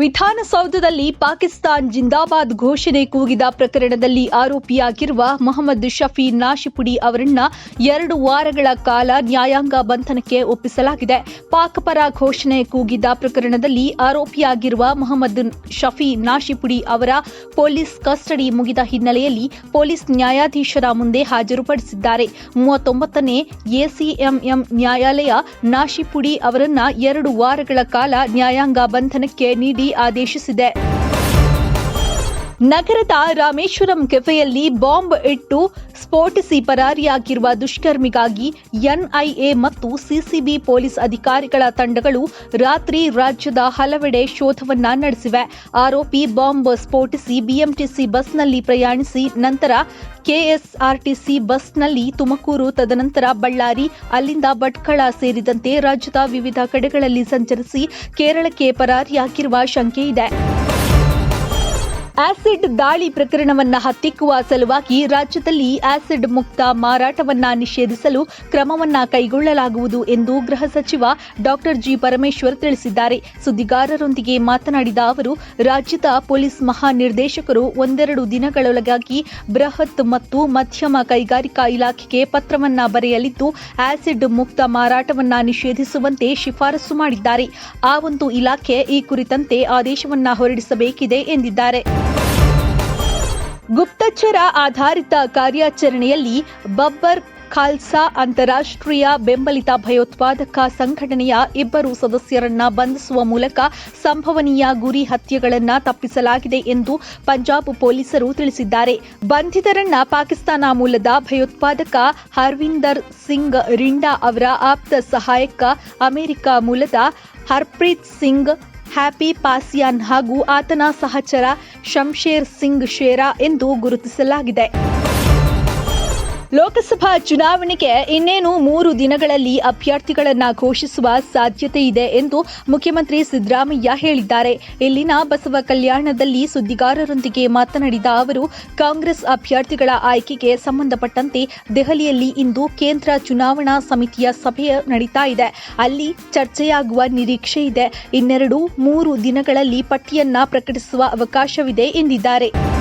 ವಿಧಾನಸೌಧದಲ್ಲಿ ಪಾಕಿಸ್ತಾನ್ ಜಿಂದಾಬಾದ್ ಘೋಷಣೆ ಕೂಗಿದ ಪ್ರಕರಣದಲ್ಲಿ ಆರೋಪಿಯಾಗಿರುವ ಮೊಹಮ್ಮದ್ ಶಫಿ ನಾಶಿಪುಡಿ ಅವರನ್ನ ಎರಡು ವಾರಗಳ ಕಾಲ ನ್ಯಾಯಾಂಗ ಬಂಧನಕ್ಕೆ ಒಪ್ಪಿಸಲಾಗಿದೆ. ಪಾಕ್ ಪರ ಘೋಷಣೆ ಕೂಗಿದ ಪ್ರಕರಣದಲ್ಲಿ ಆರೋಪಿಯಾಗಿರುವ ಮೊಹಮ್ಮದ್ ಶಫಿ ನಾಶಿಪುಡಿ ಅವರ ಪೊಲೀಸ್ ಕಸ್ಟಡಿ ಮುಗಿದ ಹಿನ್ನೆಲೆಯಲ್ಲಿ ಪೊಲೀಸ್ ನ್ಯಾಯಾಧೀಶರ ಮುಂದೆ ಹಾಜರುಪಡಿಸಿದ್ದಾರೆ. ಮೂವತ್ತೊಂಬತ್ತನೇ ಎಸಿಎಂಎಂ ನ್ಯಾಯಾಲಯ ನಾಶಿಪುಡಿ ಅವರನ್ನ ಎರಡು ವಾರಗಳ ಕಾಲ ನ್ಯಾಯಾಂಗ ಬಂಧನಕ್ಕೆ ನೀಡಿ ಆದೇಶಿಸಿದೆ. ನಗರದ ರಾಮೇಶ್ವರಂ ಕೆಫೆಯಲ್ಲಿ ಬಾಂಬ್ ಇಟ್ಟು ಸ್ಫೋಟಿಸಿ ಪರಾರಿಯಾಗಿರುವ ದುಷ್ಕರ್ಮಿಗಾಗಿ ಎನ್ಐಎ ಮತ್ತು ಸಿಸಿಬಿ ಪೊಲೀಸ್ ಅಧಿಕಾರಿಗಳ ತಂಡಗಳು ರಾತ್ರಿ ರಾಜ್ಯದ ಹಲವೆಡೆ ಶೋಧವನ್ನ ನಡೆಸಿವೆ. ಆರೋಪಿ ಬಾಂಬ್ ಸ್ಫೋಟಿಸಿ ಬಿಎಂಟಿಸಿ ಬಸ್ನಲ್ಲಿ ಪ್ರಯಾಣಿಸಿ ನಂತರ ಕೆಎಸ್ಆರ್ಟಿಸಿ ಬಸ್ನಲ್ಲಿ ತುಮಕೂರು, ತದನಂತರ ಬಳ್ಳಾರಿ, ಅಲ್ಲಿಂದ ಭಟ್ಕಳ ಸೇರಿದಂತೆ ರಾಜ್ಯದ ವಿವಿಧ ಕಡೆಗಳಲ್ಲಿ ಸಂಚರಿಸಿ ಕೇರಳಕ್ಕೆ ಪರಾರಿಯಾಗಿರುವ ಶಂಕೆ ಇದೆ. ಆಸಿಡ್ ದಾಳಿ ಪ್ರಕರಣವನ್ನು ಹತ್ತಿಕ್ಕುವ ಸಲುವಾಗಿ ರಾಜ್ಯದಲ್ಲಿ ಆಸಿಡ್ ಮುಕ್ತ ಮಾರಾಟವನ್ನ ನಿಷೇಧಿಸಲು ಕ್ರಮವನ್ನ ಕೈಗೊಳ್ಳಲಾಗುವುದು ಎಂದು ಗೃಹ ಸಚಿವ ಡಾಕ್ಟರ್ ಜಿ ಪರಮೇಶ್ವರ್ ತಿಳಿಸಿದ್ದಾರೆ. ಸುದ್ದಿಗಾರರೊಂದಿಗೆ ಮಾತನಾಡಿದ ಅವರು, ರಾಜ್ಯದ ಪೊಲೀಸ್ ಮಹಾನಿರ್ದೇಶಕರು ಒಂದೆರಡು ದಿನಗಳೊಳಗಾಗಿ ಬೃಹತ್ ಮತ್ತು ಮಧ್ಯಮ ಕೈಗಾರಿಕಾ ಇಲಾಖೆಗೆ ಪತ್ರವನ್ನ ಬರೆಯಲಿದ್ದು, ಆಸಿಡ್ ಮುಕ್ತ ಮಾರಾಟವನ್ನ ನಿಷೇಧಿಸುವಂತೆ ಶಿಫಾರಸು ಮಾಡಿದ್ದಾರೆ. ಆ ಒಂದು ಇಲಾಖೆ ಈ ಕುರಿತಂತೆ ಆದೇಶವನ್ನ ಹೊರಡಿಸಬೇಕಿದೆ ಎಂದಿದ್ದಾರೆ. ಗುಪ್ತಚರ ಆಧಾರಿತ ಕಾರ್ಯಾಚರಣೆಯಲ್ಲಿ ಬಬ್ಬರ್ ಖಾಲ್ಸಾ ಅಂತಾರಾಷ್ಟ್ರೀಯ ಬೆಂಬಲಿತ ಭಯೋತ್ಪಾದಕ ಸಂಘಟನೆಯ ಇಬ್ಬರು ಸದಸ್ಯರನ್ನ ಬಂಧಿಸುವ ಮೂಲಕ ಸಂಭವನೀಯ ಗುರಿ ಹತ್ಯೆಗಳನ್ನು ತಪ್ಪಿಸಲಾಗಿದೆ ಎಂದು ಪಂಜಾಬ್ ಪೊಲೀಸರು ತಿಳಿಸಿದ್ದಾರೆ. ಬಂಧಿತರನ್ನ ಪಾಕಿಸ್ತಾನ ಮೂಲದ ಭಯೋತ್ಪಾದಕ ಹರ್ವಿಂದರ್ ಸಿಂಗ್ ರಿಂಡಾ ಅವರ ಆಪ್ತ ಸಹಾಯಕ ಅಮೆರಿಕ ಮೂಲದ ಹರ್ಪ್ರೀತ್ ಸಿಂಗ್ ಹ್ಯಾಪಿ ಪಾಸಿಯಾನ್ ಹಾಗೂ ಆತನ ಸಹಚರ ಶಂಶೇರ್ ಸಿಂಗ್ ಶೇರಾ ಎಂದು ಗುರುತಿಸಲಾಗಿದೆ. ಲೋಕಸಭಾ ಚುನಾವಣೆಗೆ ಇನ್ನೇನು ಮೂರು ದಿನಗಳಲ್ಲಿ ಅಭ್ಯರ್ಥಿಗಳನ್ನು ಘೋಷಿಸುವ ಸಾಧ್ಯತೆ ಇದೆ ಎಂದು ಮುಖ್ಯಮಂತ್ರಿ ಸಿದ್ದರಾಮಯ್ಯ ಹೇಳಿದ್ದಾರೆ. ಇಲ್ಲಿನ ಬಸವ ಕಲ್ಯಾಣದಲ್ಲಿ ಸುದ್ದಿಗಾರರೊಂದಿಗೆ ಮಾತನಾಡಿದ ಅವರು, ಕಾಂಗ್ರೆಸ್ ಅಭ್ಯರ್ಥಿಗಳ ಆಯ್ಕೆಗೆ ಸಂಬಂಧಪಟ್ಟಂತೆ ದೆಹಲಿಯಲ್ಲಿ ಇಂದು ಕೇಂದ್ರ ಚುನಾವಣಾ ಸಮಿತಿಯ ಸಭೆ ನಡೀತಾ ಇದೆ. ಅಲ್ಲಿ ಚರ್ಚೆಯಾಗುವ ನಿರೀಕ್ಷೆ ಇದೆ. ಇನ್ನೆರಡು, ಮೂರು ದಿನಗಳಲ್ಲಿ ಪಟ್ಟಿಯನ್ನ ಪ್ರಕಟಿಸುವ ಅವಕಾಶವಿದೆ ಎಂದಿದ್ದಾರೆ.